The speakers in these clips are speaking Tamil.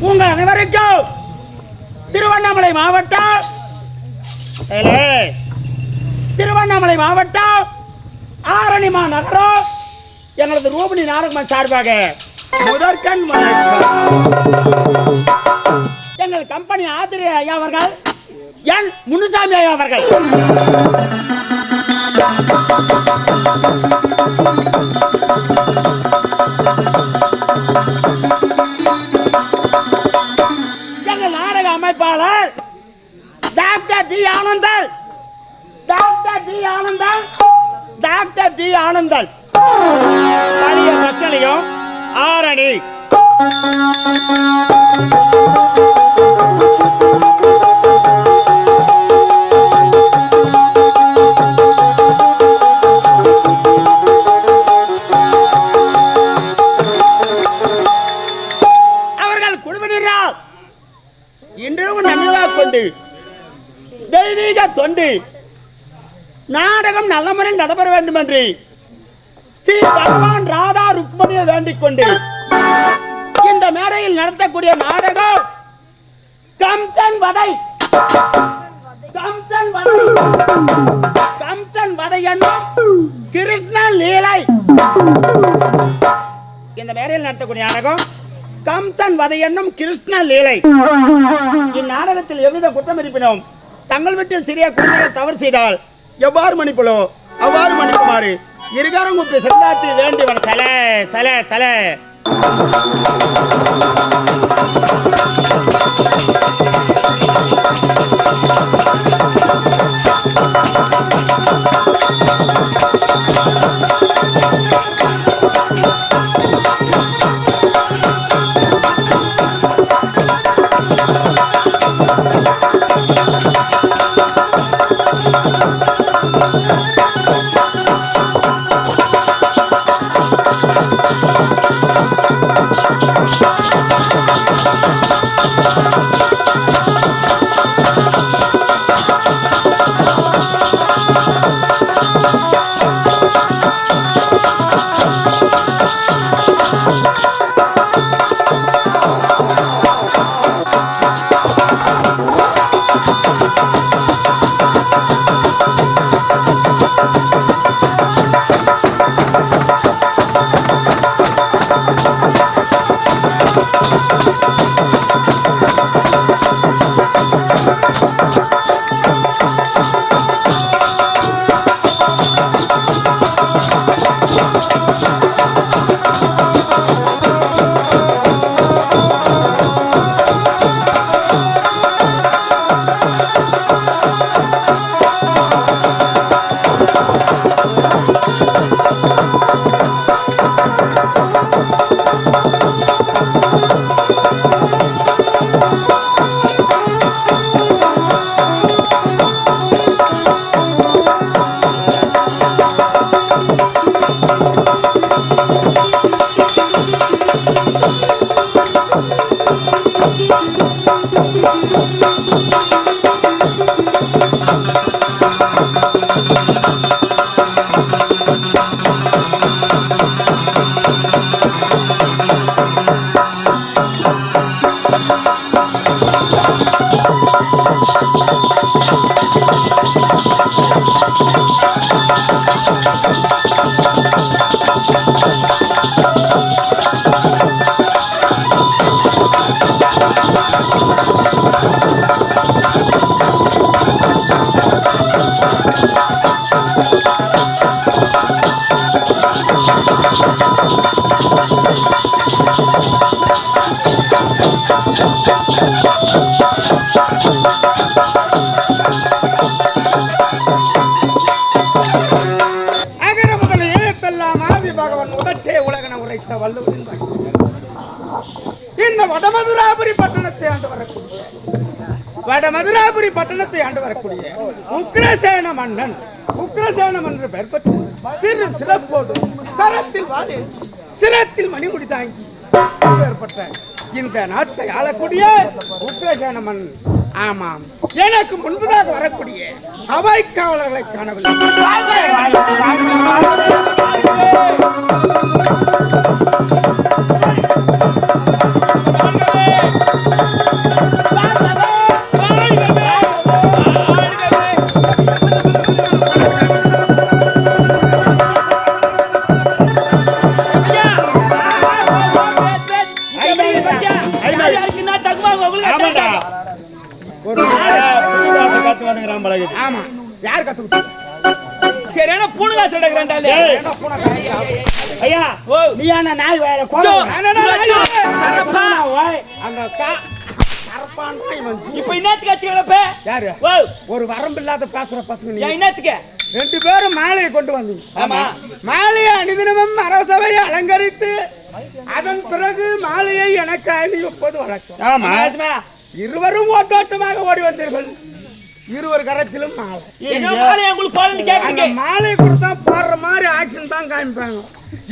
உங்கள் அனைவருக்கும் திருவண்ணாமலை மாவட்டம் திருவண்ணாமலை மாவட்டம் ஆரணிமா நகரம். எங்களது ரூபணி நாடகம் சார்பாக முதற்கண். எங்கள் கம்பெனி ஆசிரியர் ஐயா அவர்கள் என் முனுசாமி ஐயா அவர்கள். எங்கள் doctor T Anandan. Doctor T Anandan. Doctor T Anandan. பழைய பஸ்லையும் ஆரணி. நாடகம் நல்ல முறையில் நடைபெற வேண்டும் என்று ஸ்ரீ பகவான் ராதா ருக்மணியை வேண்டிக் கொண்டு இந்த மேடையில் நடத்தக்கூடிய நாடகம் கம்சன் வதை. கம்சன் வதை. கம்சன் வதை என்னும் கிருஷ்ண லீலை. இந்த மேடையில் நடத்தக்கூடிய நாடகம் கம்சன் வதை என்னும் கிருஷ்ண லீலை. இந்நாடகத்தில் எவ்வித குற்றம் இருப்பினும் தங்கள் வீட்டில் சிறிய குழந்தைகள் தவறு செய்தால் எவ்வாறு மன்னிப்பளோ அவ்வாறு மன்னிக்குமாறு இருகாரம் கூப்பி சிறந்தாத்தி வேண்டி வர சல சல சல you. வடமதுராபுரி பட்டணத்தை ஆண்டு வரக்கூடிய உக்ரசேன மன்னன். உக்ரசேனம் என்று பெயர் பெற்று சிறு சிறப்போடு கரத்தில் வாழி சிரத்தில் மணிமுடி தாங்கி ஏற்பட்ட இந்த நாட்டை ஆளக்கூடிய உக்ரசேன மன்னன். ஆமாம். எனக்கு முன்பதாக வரக்கூடிய அவை காவலர்களை காணவில்லை ஐயா ஓ. நீ என்ன நாய் வேற இப்ப என்னத்துக்கு யாரு? ஒரு வரம்பில்லாத பேசுற பசங்க என்னத்துக்கு? ரெண்டு பேரும் மாலையை கொண்டு வந்தீங்க. ஆமா. மாலையை அணிதினமும் அரசவையை அலங்கரித்து அதன் பிறகு மாலையை எனக்கு அணிவிப்பது வழக்கம். ஆமா. இருவரும் ஓட்டோட்டமாக ஓடி வந்தீர்கள். இருவர் கரத்திலும் மாலை என்ன உங்களுக்கு மாலை கொடுத்தா பாடுற மாதிரி ஆக்ஷன் தான் காமிப்பாங்க.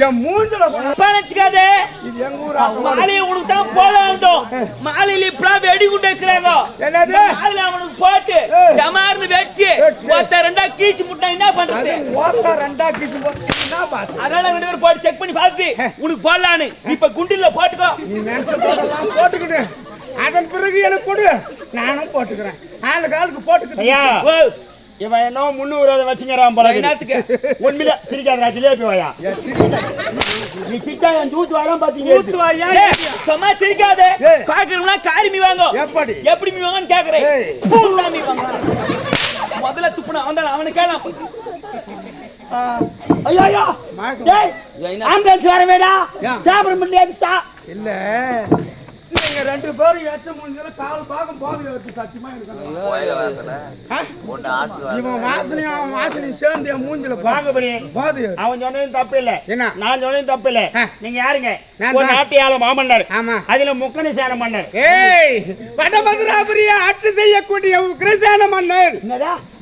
என் மூஞ்சில நினைச்சுக்காதே இது எங்க ஊர். மாலையை உனக்கு தான் போலாண்டோம் மாலையில இப்பலாம் வெடி குண்டு வைக்கிறாங்க. என்னது? அவனுக்கு போட்டு. டமார்னு. ஒருத்த ரெண்டா கீச்சு முட்டா என்ன பண்றது? ஓட்டா ரெண்டா கிச்சு பாஸ் அதனால ரெண்டு பேரும் போட்டு செக் பண்ணி பார்த்து உனக்கு போடலான்னு. இப்ப குண்டில போட்டுக்கோ. நீ நினைச்ச போதெல்லாம் போட்டுக்கிட்டு அதன் பிறகு எனக்கு கொடு. நானும் போட்டுக்கிறேன். ஆளு காலுக்கு ஓ இவன் என்ன முன்னூறு வச்சுங்கிறான் போல. என்னத்துக்கு? உண்மையில வாயா. ஏய், சிரிச்சா. நீ சிரிச்சா என் ஜூத்து வாரம் பாத்தீங்க. வாயா, ஏய், சும்மா சிரிக்காதே. ஏய். பாக்குறவங்களா காரி மீ வாங்க. எப்படி? எப்படி மீ வாங்கன்னு கேக்குறேன். ஏய். பூண்டா மீ வாங்க. முதல்ல துப்புன அவன் தான் அவனை கேளாம் ஐயோ ஐயோ. டேய்? ஆம்புலன்ஸ் வர வேடா ஏன்? சாப்பிட முடியாது இல்ல. நீங்க ரெண்டு பேரும் எச்ச முடிஞ்சல கால் பாகம் இருக்கு சத்தியமா எனக்கு? இவன் வாசனையும் அவன் வாசனையும் சேர்ந்து என் மூஞ்சில வாங்கபடி பாது அவன் சொன்னதும் தப்பு இல்ல என்ன? நான் சொன்னதும் தப்பு இல்ல. நீங்க யாருங்க? நான் ஒரு. நாட்டியால மாமன்னர். ஆமா. அதுல முக்கணி சேன மன்னர் ஏய் வடமதுராபுரிய ஆட்சி செய்யக்கூடிய உக்ரசேன மன்னர்.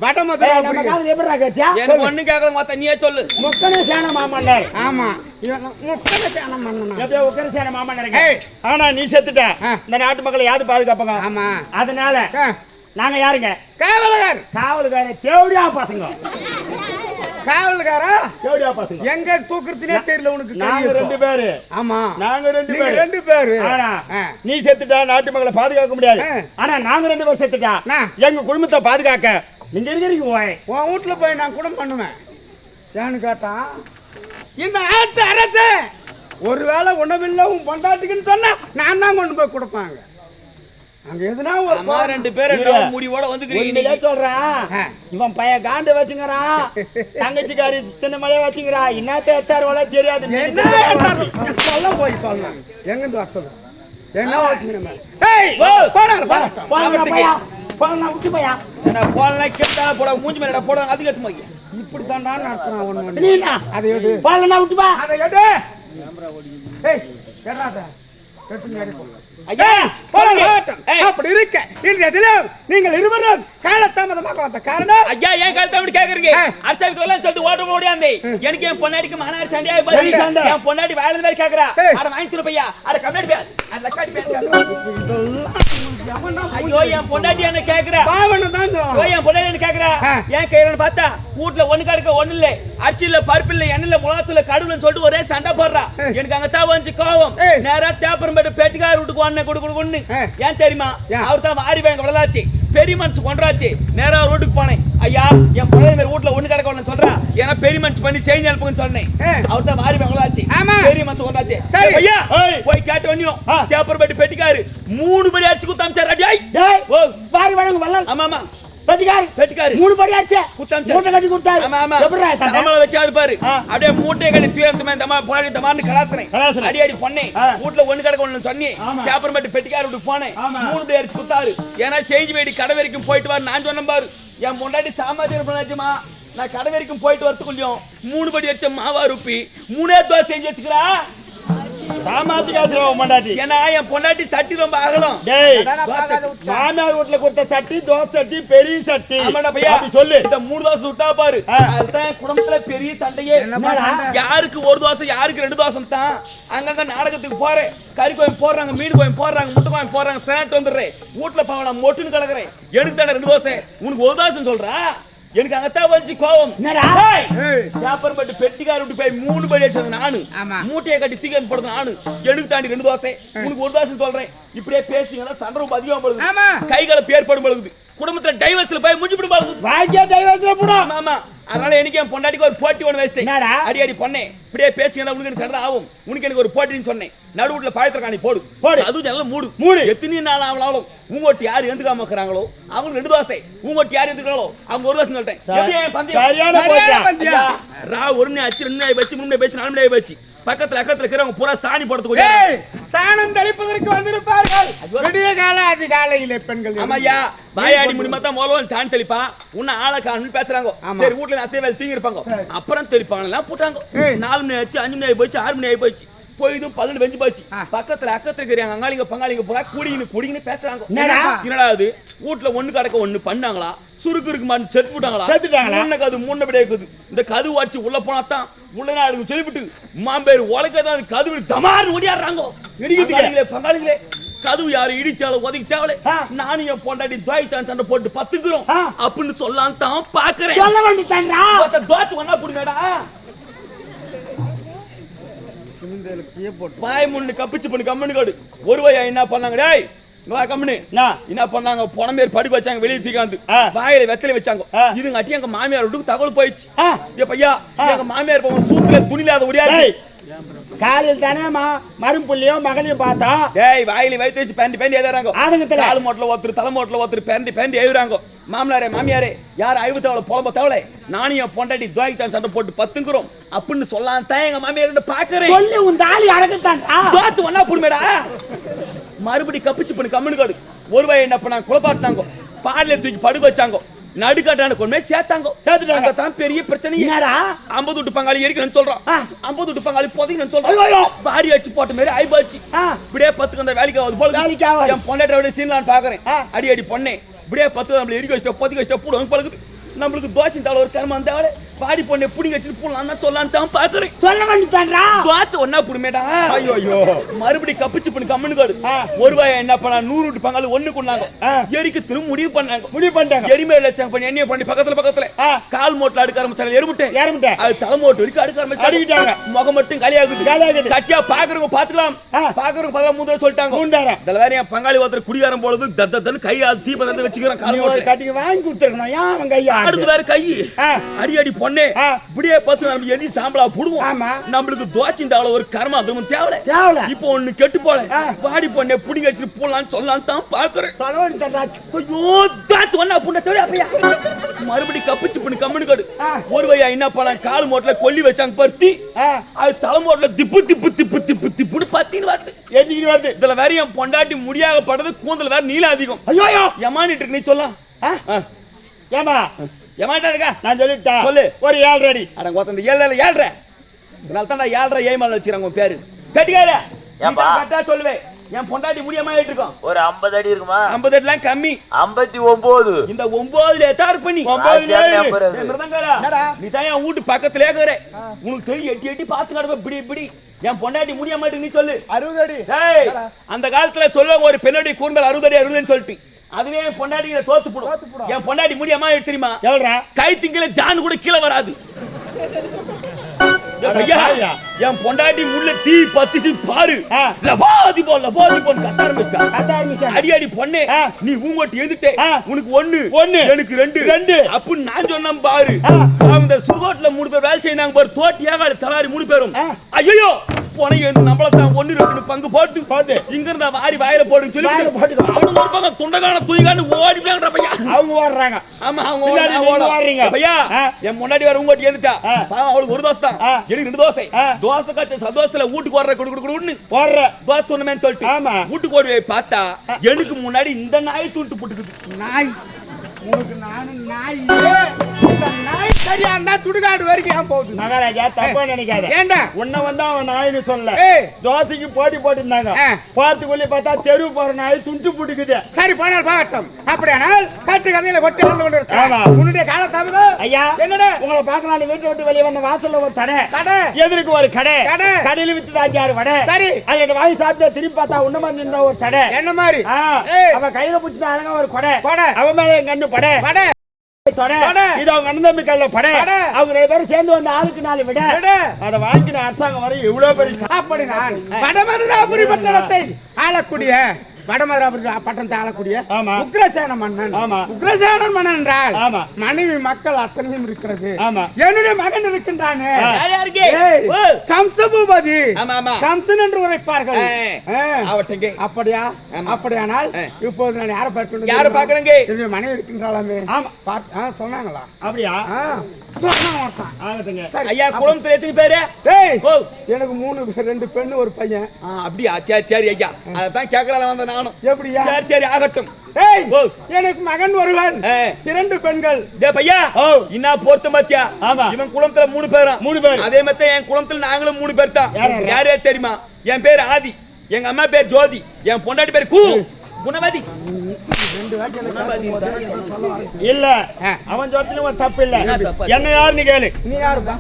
வடமதுராபுரிய. காதுல எப்படி ராக்கச்சா எனக்கு ஒண்ணு கேக்குறது மொத்த நீயே சொல்லு. முக்கணி சேன மாமன்னர். ஆமா. ஆனா நீ செத்துட்ட. இந்த நாட்டு மக்களை யாரு பாதுகாப்பாங்க? ஆமா. அதனால நாங்க யாருங்க? காவலகர் காவலுக்கார தேவடியா பசங்க. காவல்காரா? தேவடியா பசங்க. எங்க தூக்குறதுனே தெரியல உனக்கு நாங்க ரெண்டு. பேரு. ஆமா. நாங்க ரெண்டு பேரு. ரெண்டு பேரு. ஆனா. நீ செத்துட்டா நாட்டு மக்களை பாதுகாக்க முடியாது. ஆனா நாங்க ரெண்டு பேரும் செத்துட்டா. எங்க குடும்பத்தை பாதுகாக்க நீங்க இருக்கிறீங்க போய் உன் வீட்டுல போய் நான் கூட பண்ணுவேன். ஏன்னு கேட்டா இந்த ஆட்டு அரசு ஒருவேளை உணவில்லை உன் பொண்டாட்டிக்குன்னு சொன்னா நான் தான் கொண்டு போய் கொடுப்பாங்க. அங்க எதுனா ஒரு ரெண்டு. என்ன முடிவோட வந்துக்கிறீங்க. சொல்றான். இவன் பையன் காண்டு வச்சுங்கிறான். தங்கச்சிக்காரி தின்ன மலைய வச்சுங்கிறான் என்னத்த எத்தாரோல தெரியாது. சொல்ல போய் சொல்லலாம் எங்கிருந்து வர சொல்லு என்ன வச்சுக்கணும் ஏய் ஓ. போடா போடா. போங்க அவத்துக்கு. பையா? போங்க விட்டு பையா? ஏன்னா போலாம் கேட்டா போட மூஞ்சி மேல போட அதுக்கு எடுத்து மாதிரி. இப்படி தாண்டா நடத்துறான் ஒண்ணு அதை எடு. போலன்னா விட்டு பா அதை எடு. ஏய் எடாத போங்க. போகட்டும். ஏய், அப்படி இருக்க. இன்றைய தினம் நீங்கள் இருவரும் காலதாமதமாக வந்த காரணம்? ஐயா ஏன் கழுத்தை அப்படி கேக்குறீங்க. அரசாங்க சொல்லிட்டு ஓட்ட ஓடியாந்தே எனக்கு என் பொண்டாடிக்கு மாநாடு சண்டையா சண்டை. என் பொண்டாடி வாயில மாதிரி கேக்குறா. அட வாங்கி திரு பையா. அட கம்மியாடி லக்காடி பையா ஐயோ என் பொண்டாட்டி என்ன கேக்குறா ஐயோ, என் பொண்டாட்டி என்ன கேக்குறா ஆ. ஏன் கையிலன்னு பார்த்தா ஒண்ணு கிடக்க ஒண்ணு இல்ல அரிசி இல்ல பருப்பு இல்ல எண்ணெய் இல்ல கடுவுலன்னு சொல்லிட்டு ஒரே சண்டை போடுறா. எனக்கு அங்க தான் வந்து கோவம். நேரா தேப்பரம்பேட்டு பெட்டிக்கார வீட்டுக்கு ஒண்ணு கொடு கொடு. ஏன் தெரியுமா? அவர் தான் வாரி வாங்க விளலாச்சு பெரிய மனுஷன் கொண்டாச்சு நேரா ரோட்டுக்கு போனேன் ஐயா என் மாதிரி வீட்டுல ஒண்ணு ஏன்னா பெரிய மனுஷன் பண்ணி செஞ்சு அனுப்புங்கன்னு சொன்னேன். அவர் தான் விளலாச்சு ஆமா. பெரிய மனுஷன் கொண்டாச்சு சரி. ஐயா. போய் கேட்ட ஒன்னியும் ஆ. தேப்பரம்பேட்டு பெட்டிக்காரு மூணு படி அடிச்சு குத்தாமிச்சார் அடி ஓ பாரி வழங்க வள்ளல் ஆமா ஆமா பெட்டிக்காரு மூணு படி ஆச்சு குத்தாமிச்சார். மூட்டை கட்டி கொடுத்தாரு ஆமா ஆமா எப்படிடா தந்தை? நம்மள வச்சு ஆடுப்பாரு ஆ. அப்படியே கட்டி போராடி கலாசனை. அடி அடி பண்ணேன். வீட்டுல ஒண்ணு கிடக்க ஒண்ணு சொன்னி ஆமா. கேப்பர் மட்டும் பெட்டிக்கார போனேன். மூணு பேர் அடிச்சு குத்தாரு ஏன்னா செஞ்சு வேடி கடை வரைக்கும் போயிட்டு வர நான் சொன்னேன் பாரு என் முன்னாடி பண்ணாச்சுமா நான் கடை வரைக்கும் போயிட்டு வரத்துக்குள்ளயும் மூணு படி அடிச்ச மாவா ருப்பி. மூணே தோசை செஞ்சு வச்சுக்கிறா? ஏன்னா என் பொண்டாட்டி சட்டி ரொம்ப அகலம். மாமியார் வீட்டுல கொடுத்த சட்டி தோசை சட்டி பெரிய சட்டி. பையா. அப்படி சொல்லு. இந்த மூணு தோசை விட்டா பாரு. அதுதான் குடும்பத்துல பெரிய சண்டையே? யாருக்கு ஒரு தோசை யாருக்கு ரெண்டு தோசை தான்? அங்கங்க நாடகத்துக்கு போறேன். கறி கோயம் போடுறாங்க மீன் கோயம் போடுறாங்க முட்டை கோயம் போடுறாங்க சேட்டு வந்துடுறேன். வீட்டுல பாவம் நான் மொட்டுன்னு கிடக்குறேன். எனக்கு தானே ரெண்டு தோசை? உனக்கு ஒரு தோசை சொல்றா? எனக்கு அங்கத்தான் வந்து கோவம் என்னடா? ஏய், ஏய். சாப்பர் பட்டு பெட்டிக்கார விட்டு போய் மூணு படி அடிச்சது நானு. ஆமா. மூட்டையை கட்டி தூக்கி போடுறது நானு. எனக்கு தாண்டி ரெண்டு தோசை. உனக்கு ஒரு தோசை சொல்றேன். இப்படியே பேசிங்கன்னா சண்டை ரொம்ப அதிகமா படுது. ஆமா. கைகளை பேர்படும் பழுகுது குடும்பத்துல டைவர்ஸ்ல போய் முடிஞ்சு விடும் வாழ்க்கையா டைவர்ஸ்ல போடா. ஆமா அதனால எனக்கு என் பொண்டாட்டிக்கு ஒரு போட்டி ஒன்று வச்சிட்டேன்? அடி அடி பண்ணேன் இப்படியே பேசிங்கன்னா உனக்கு எனக்கு சண்டை ஆகும். உனக்கு எனக்கு ஒரு போட்டின்னு சொன்னேன். நடுவுல பழத்திர காணி போடு. போடு. அதுவும் நல்லா மூடு. மூடு. எத்தனை நாள் ஆகலாம் உங்கோட்டி யார் எந்துக்காம இருக்கிறாங்களோ அவங்க ரெண்டு தோசை. உங்கோட்டி யார் எந்துக்கிறாங்களோ அவங்க ஒரு தோசை சொல்லிட்டேன். ரா ஒரு மணி ஆச்சு ரெண்டு மணி ஆகி போச்சு மூணு மணி ஆகி போச்சு நாலு மணி ஆகி போச்சு. பக்கத்துல அக்கத்துல இருக்கிறவங்க பூரா சாணி போடுறதுக்கு சாணம் தெளிப்பதற்கு வந்திருப்பார்கள். விடிய கால அதிகாலையிலே பெண்கள் ஆமாய்யா வாயாடி முடியுமா தான் முதல்ல சாணி தெளிப்பான். உன்ன ஆளை காணும்னு பேசுறாங்க. சரி வீட்டுல அத்தைய வேலை தூங்கி இருப்பாங்க. அப்புறம் தெளிப்பாங்க எல்லாம் போட்டாங்க. நாலு மணி ஆச்சு அஞ்சு மணி ஆகி போச்சு ஆறு மணி ஆகி போச்சு. போயிதும் பல்லு வெஞ்சு போச்சு. பக்கத்துல அக்கத்துல இருக்கிறாங்க அங்காளிங்க பங்காளிங்க பூரா குடிங்கன்னு குடிங்கன்னு பேசுறாங்க. என்னடா? அது வீட்டுல ஒண்ணு கிடக்க ஒண்ணு பண்ணாங்களா? சுருக்கு இருக்கு மாட்டு செத்து போட்டாங்களா செத்துட்டாங்களா? முன்ன கது முன்ன விட இருக்குது. இந்த கது வாட்சி உள்ள போனா தான் உள்ள நாளுக்கு சொல்லிவிட்டு மாம்பேர் உலகதான் அது கதவு தமாறு ஓடியாடுறாங்க இடிக்கிட்டு பங்காளிங்களே கதவு யாரு இடித்தாலும் ஆ. நானும் என் பொண்டாட்டி துவாய்த்தான் சண்டை போட்டு பத்துக்கிறோம். அப்படின்னு சொல்லலாம் தான் பாக்குறேன். சொல்ல வேண்டியதான்றா தோத்து வந்தா புடுங்கடா வாய் முன்னு கப்பிச்சு பண்ணு கம்முன்னு காடு. ஒரு வயா என்ன பண்ணாங்க? டேய் இங்க வா கம்முன்னு. என்ன? என்ன பண்ணாங்க? புனமேர் படுக்க வச்சாங்க வெளியே தீக்காந்து ஆ. வாயில வெத்தலை வச்சாங்க. இதுங்க அட்டி எங்க மாமியார் வீட்டுக்கு தகவல் போயிடுச்சு. ஏ பையா எங்க மாமியார் சூத்துல துணிலாத முடியாது டேய், காலையில் தானே மரும்புள்ளியும் மகளையும் பார்த்தா? டேய் வாயில வயிற்று வச்சு பேண்டி பேண்டி எழுதுறாங்க ஆதங்கத்துல. கால் மோட்டில் ஒருத்தர் தலை மோட்டில் ஒருத்தர் பேண்டி பேண்டி எழுதுறாங்க மாமனாரே மாமியாரே யார் ஐவு தவளை புலம்ப தவளை? நானும் என் பொண்டாட்டி துவாய்க்கு சண்டை போட்டு பத்துங்கிறோம். அப்படின்னு சொல்லலாம் தான் எங்க மாமியார் பாக்குறேன் சொல்லி உன் தாலி அடக்கத்தான்றா தோத்து ஒன்னா புடுமேடா. மறுபடி கப்பிச்சு பண்ணு கம்முனு காடு. ஒரு வய என்ன பண்ணாங்க குழப்பாட்டாங்க பாடல தூக்கி படுக்க வச்சாங்க. நடுக்காட்டான கொண்டு சேர்த்தாங்க சேர்த்துட்டாங்க. தான் பெரிய பிரச்சனை என்னடா ஐம்பது விட்டு பங்காளி எரிக்கணும்னு சொல்றான் ஆ. ஐம்பது விட்டு பங்காளி புதைக்கணும்னு ஐயோ. சொல்றான் பாரி அடிச்சு போட்ட மாதிரி ஆ. இப்படியே பத்துக்கு அந்த வேலைக்கு ஆகுது போல. என் பொண்டாட்டி சீன்லான்னு பாக்குறேன். அடி அடி பொண்ணே இப்படியே பத்து நம்மள எரிக்க வச்சுட்டா பொதுக்க வச்சுட்டா பூடு பழகுது நம்மளுக்கு தோச்சு தாள ஒரு கர்மம் அந்த பாடி பொண்ணை புடிங்க வச்சுட்டு போடலாம் தான் சொல்லலான்னு தான் பாக்குறேன் சொல்ல வேண்டியதான்றா தோச்சு ஒன்னா புடுமேடா. ஐயோ ஐயோ. மறுபடி கப்பிச்சு பண்ணி கம்முனு காடு. ஒரு வாய என்ன பண்ணா நூறு விட்டு பங்காளி ஒண்ணு கொண்டாங்க. எரிக்கு திரும்ப முடிவு பண்ணாங்க. முடிவு பண்ணிட்டாங்க. எரிமே லட்சம் பண்ணி எண்ணெய் பண்ணி பக்கத்துல பக்கத்துல. கால் மோட்ல அடுக்க ஆரம்பிச்சாங்க எருமுட்டை ஏறமுட்டேன் அது தலைமோட்டு வரைக்கும் அடுக்க அடிக்கிட்டாங்க. ஆரம்பிச்சாங்க முகம் மட்டும் காலியாகுது. காலியாகுது. கட்சியா பாக்குறவங்க பாத்துக்கலாம். பாக்குறவங்க பார்த்தா மூந்தர சொல்லிட்டாங்க. மூந்தாரம். இதுல வேற என் பங்காளி ஒருத்தர் குடிகாரம் போலது தத்தன்னு கை அது தீபத்தை வச்சுக்கிறான் கட்டிக்கு வாங்கி கொடுத்துருக்கணும். ஏன் அவன் கையா அடுத்து வேற கை. அடி அடி பொண்ணே. இப்படியே பார்த்து நம்ம எண்ணி சாம்பலா புடுவோம். ஆமா. நம்மளுக்கு துவாச்சின் தாவல ஒரு கர்மம் அதுவும் தேவை தேவல. இப்போ ஒண்ணு கெட்டு போல. பாடி பொண்ணே புடிங்க வச்சுட்டு போலான்னு சொல்லலான்னு தான் பாக்குறேன். ஐயோ தாத்து ஒண்ணா புண்ண சொல்லி அப்பையா மறுபடி கப்பிச்சு பண்ணி கம்முனு காடு. ஒரு வையா என்ன பண்ணாங்க கால் மோட்ல கொல்லி வச்சாங்க பருத்தி. அது தலை மோட்ல திப்பு திப்பு திப்பு திப்பு திப்புன்னு பத்தின்னு வருது. எஞ்சிக்கிட்டு வருது. இதுல வேற என் பொண்டாட்டி முடியாக படுறது கூந்தல் வேற நீளம் அதிகம். ஐயோ எமானிட்டு இருக்கு நீ சொல்லலாம்? ஏமா எமானிட்டா இருக்கா நான் சொல்லிட்டேன் சொல்லு. ஒரு ஏழு அடி அட ஒருத்தன் ஏழரை. ஏழ்ற இதனால தான் நான் ஏழ்ரை ஏமால வச்சுக்கிறாங்க உன் பேரு. கட்டிக்கார ஏன்பா? கரெக்டா சொல்லுவேன் என் பொண்டாட்டி முடியாம ஆயிட்டு இருக்கோம். ஒரு ஐம்பது அடி இருக்குமா? ஐம்பது எட்டுலாம் கம்மி. ஐம்பத்தி ஒன்பது இந்த ஒன்பதுல எட்டாறு பண்ணி ஏழு. நீ தான் என் வீட்டு பக்கத்துல இருக்கிற. உனக்கு தெரியும் எட்டி எட்டி பார்த்து நடப்ப. இப்படி இப்படி. என் பொண்டாட்டி முடிய மாட்டேன் நீ சொல்லு. அறுபது அடி. அந்த காலத்துல சொல்லுவாங்க ஒரு பெண்ணுடைய கூந்தல் அறுபது அடி அறுபதுன்னு சொல்லிட்டு. அதுவே என் பொண்டாட்டி தோத்து போடும் என் பொண்டாட்டி முடியாம தெரியுமா கை திங்கில ஜான் கூட கீழே வராது. என் பொண்டாட்டி முள்ள தீ பத்திச்சு பாரு. லபாதி போ லபாதி போன்னு கத்த ஆரம்பிச்சிட்டா கத்த ஆரம்பிச்சாங்க. அடி அடி பொண்ணே. நீ ஊங்கோட்டி எழுதிட்டே ஆ. உனக்கு ஒண்ணு ஒண்ணு. எனக்கு ரெண்டு ரெண்டு. அப்படின்னு நான் சொன்னேன் பாரு இந்த சுருகோட்டில் மூணு பேர் வேலை செய்தாங்க பாரு தோட்டியாக தலாரி மூணு பேரும். ஐயோ போனீங்க வந்து நம்மள தான் ஒண்ணு ரெண்டு பங்கு போட்டு போட்டு. இங்க இருந்தா வாரி வாயில போடுன்னு சொல்லி போட்டுக்கோ. அவனுக்கு ஒரு பக்கம் துண்டகான துணிகான ஓடி போயாங்கடா பையா அவங்க ஓடுறாங்க ஆமா அவங்க ஓடுறாங்க. பையா. என் முன்னாடி வர உங்கோட்டி ஏந்துட்டா ஆ. பாவம் அவளுக்கு ஒரு தோசை தான் ஆ. எனக்கு ரெண்டு தோசை. தோசை காய்ச்ச சந்தோஷத்துல வீட்டுக்கு வர்ற குடு குடு குடுன்னு ஓடுற தோசை சொன்னமேன்னு சொல்லிட்டு ஆமா. வீட்டுக்கு போய் பார்த்தா எனக்கு முன்னாடி இந்த நாய் தூண்டு போட்டுக்குது நாய் உனக்கு நானும் நாய் இந்த நாய் சரியா இருந்தா சுடுகாடு வரைக்கும் ஏன் போகுது? மகாராஜா தப்பா நினைக்காத. ஏண்டா? உன்னை வந்து அவன் நாயின்னு சொல்லல. தோசைக்கு போட்டி போட்டிருந்தாங்க. போறதுக்குள்ளே பார்த்தா தெரு போற நாய் துண்டு புடிக்குது. சரி போனால் அப்படியானால் கட்டு கதையில கொட்டி வந்து கொண்டு ஆமா. இருக்க உன்னுடைய காலத்தாமதம் ஐயா என்னடா? உங்களை பார்க்கலாம் வீட்டை விட்டு வெளியே வந்த வாசல்ல ஒரு கடை கடை எதிர்க்கு ஒரு கடை. கடை. கடையில வித்து அஞ்சாறு வடை. சரி. அதுல வாங்கி சாப்பிட்டு திரும்பி பார்த்தா உன்ன மாதிரி இருந்தா ஒரு கடை என்ன மாதிரி. அவன் கையில பிடிச்சா அழகா ஒரு கொடை. கொடை. அவன் மேல என் கண்ணு படை. வடை தொடை. இது அவங்க அண்ணன் கையில படை. அவங்க ரெண்டு பேரும் சேர்ந்து வந்த ஆளுக்கு நாலு விட. அதை வாங்கின அரசாங்கம் வரை இவ்வளவு பெரிய அப்படி நான் வடமதுராபுரி பட்டணத்தை ஆளக்கூடிய வடமதுராபுரி பட்டணத்தை ஆளக்கூடிய ஆமா. உக்ரசேன மன்னன். ஆமா. உக்ரசேனன் மன்னன் என்றால் ஆமா. மனைவி மக்கள் அத்தனையும் இருக்கிறது. ஆமா. என்னுடைய மகன் இருக்கின்றானே. கம்சபூபதி. கம்சன் என்று உரைப்பார்கள். அப்படியா. அப்படியானால். இப்போது நான் யாரை பார்க்கணும் யாரை பார்க்கணுங்க? என்னுடைய மனைவி ஆ, சொன்னாங்களா? அப்படியா? எனக்கு மூணு ரெண்டு பெண்ணு ஒரு பையன். அப்படியா? சரி சரி ஐயா. அதான் கேட்கலாம் வந்த நானும் எப்படியா? சரி சரி ஆகட்டும். எனக்கு மகன் ஒருவன். இரண்டு பெண்கள். பையா ஓ. என்ன பொறுத்த மாத்தியா. இவன் குளத்துல மூணு பேரா மூணு பேர். அதே மாதிரி என் குளத்துல நாங்களும் மூணு பேர் தான். யார் யார்? யார் யார் தெரியுமா? என் பேர் ஆதி. எங்க அம்மா பேர் ஜோதி. என் பொண்டாட்டி பேர் கூ. குணவதி. இல்ல. அவன் சொத்திலும் ஒரு தப்பு இல்ல. என்ன யாருன்னு கேளு. நீ யாருப்பா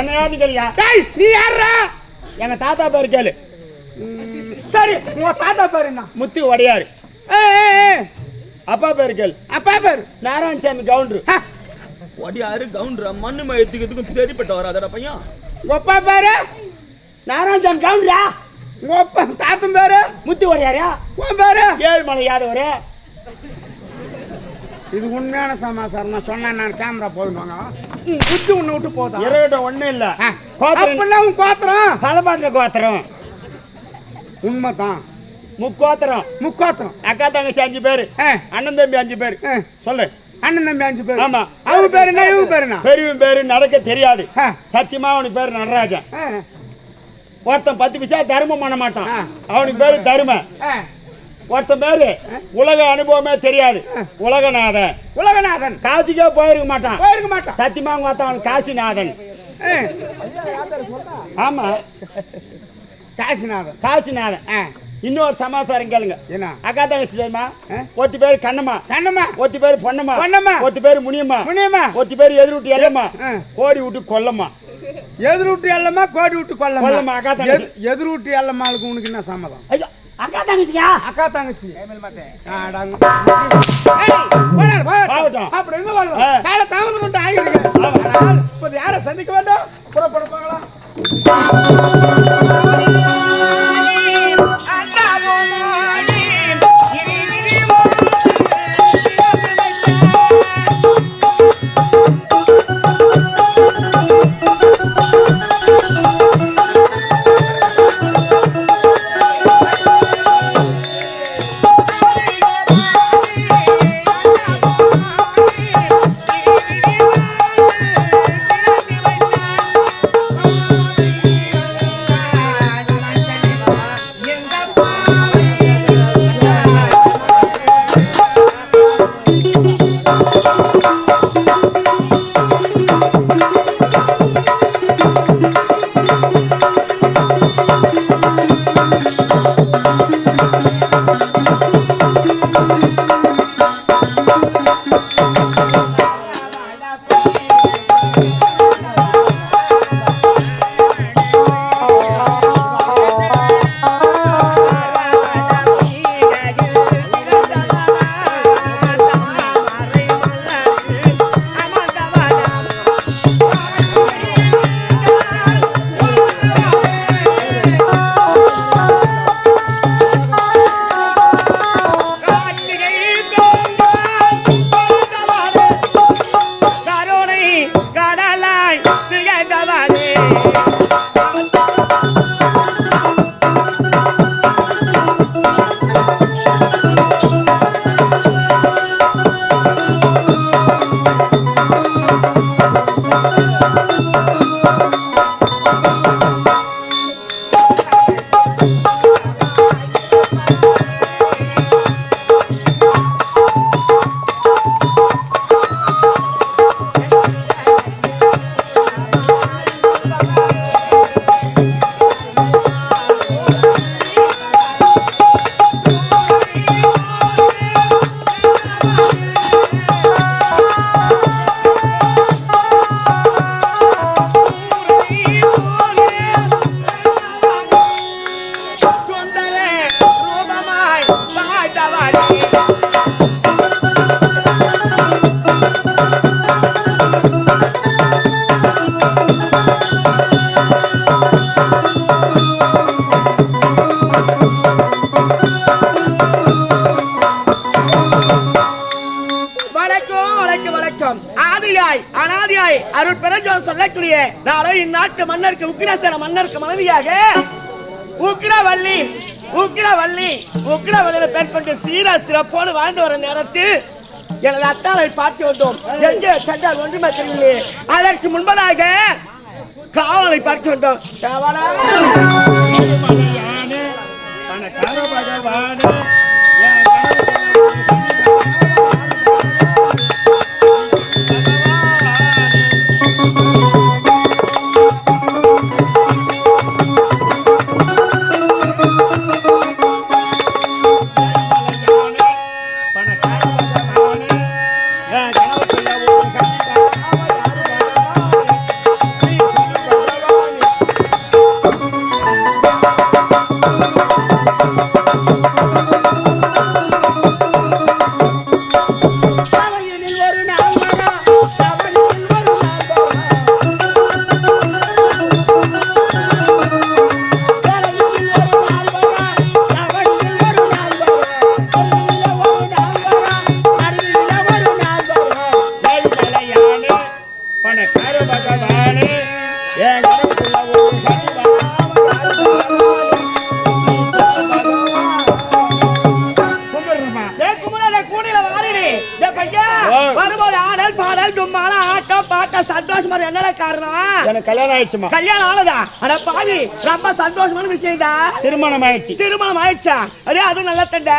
என்ன யாருன்னு கேளுயா? நீ யாரா எங்க தாத்தா பேர் கேளு. சரி உங்க தாத்தா பேரு என்ன? முத்து வடையாரு அப்பா பேர் கேளு. அப்பா பேரு? நாராயணசாமி கவுண்டரு. ஹ, ஒடியாரு கவுண்டரா? மண்ணு மயத்துக்கு சரிப்பட்ட வராதடா பையன். உங்க அப்பா பேரு? நாராயணசாமி கவுண்டரா? உங்க அப்பா தாத்தன் பேரு? முத்து வடையாரா உன் பேரு? ஏழுமலை யாதவரு. இது உண்மையான சமாச்சாரம். நான் சொன்னேன் நான் கேமரா போதுமாங்க. புத்தி உன்னை விட்டு போதா? இருபது ஒண்ணும் இல்ல. கோத்திரம் அப்படின்னா உன் கோத்திரம். கோத்திரம் உண்மைதான். முக்கோத்திரம். முக்கோத்திரம். அக்கா தங்கச்சி அஞ்சு பேரு. அண்ணன் தம்பி அஞ்சு பேரு. சொல்லு. அண்ணன் தம்பி அஞ்சு பேர். ஆமா. அவங்க பேரு என்ன? இவங்க பேரு பெரியவன் பேரு நடக்க தெரியாது. சத்தியமா அவனுக்கு பேரு நடராஜன். ஒருத்தன் பத்து பைசா தர்மம் பண்ண மாட்டான். அவனுக்கு பேரு தரும. ஒருத்தன் பேரு உலக அனுபவமே தெரியாது. உலகநாதன். உலகநாதன். காசிக்கே போயிருக்க மாட்டான். போயிருக்க மாட்டான். சத்தியமா அவங்க அவன் காசிநாதன். ஆமா. காசிநாதன். காசிநாதன் ஆ, இன்னொரு சமாச்சாரம் கேளுங்க. என்ன? அக்கா தங்கச்சி தெரியுமா ஆ? ஒத்தி பேரு கண்ணம்மா. கண்ணம்மா. ஒத்தி பேரு பொன்னம்மா. பொன்னம்மா. ஒத்தி பேரு முனியம்மா. முனியம்மா. ஒத்தி பேரு எதிர்விட்டு எல்லம்மா. ஆ. கோடி விட்டு கொல்லம்மா. எதிர் விட்டு எல்லமா கோடி விட்டு கொல்லமா கொல்லம்மா, அக்கா தங்கச்சி. எது- எதிர் விட்டு எல்லம்மாளுக்கு உனக்கு என்ன சம்மதம்? ஐயோ அக்கா தங்கச்சியா அக்கா தங்கச்சி. அப்படி? ஆ. கால தாமதம் பண்ணிட்டு ஆகிடுங்க. இப்போது யாரை சந்திக்க வேண்டும்? புறப்பட போகலாம் ஆ நாட்டு மன்னருக்கு உக்ரசேன மன்னருக்கு மனைவியாக உக்கிரவல்லி உக்கிரவல்லி உக்கிரவல்லியில பேர் கொண்டு சீரா சிறப்போடு வாழ்ந்து வர நேரத்தில் எனது அத்தாளை பார்த்து வந்தோம். எங்கே சென்றால் ஒன்றுமே தெரியலையே அதற்கு முன்பதாக காவலை பார்த்து வந்தோம். காவலா? பணக்கார பாவி ரொம்ப சந்தோஷமான விஷயம்டா. திருமணம் ஆயிடுச்சு திருமணம் ஆயிடுச்சா அடே அதுவும் நல்லா தண்ட.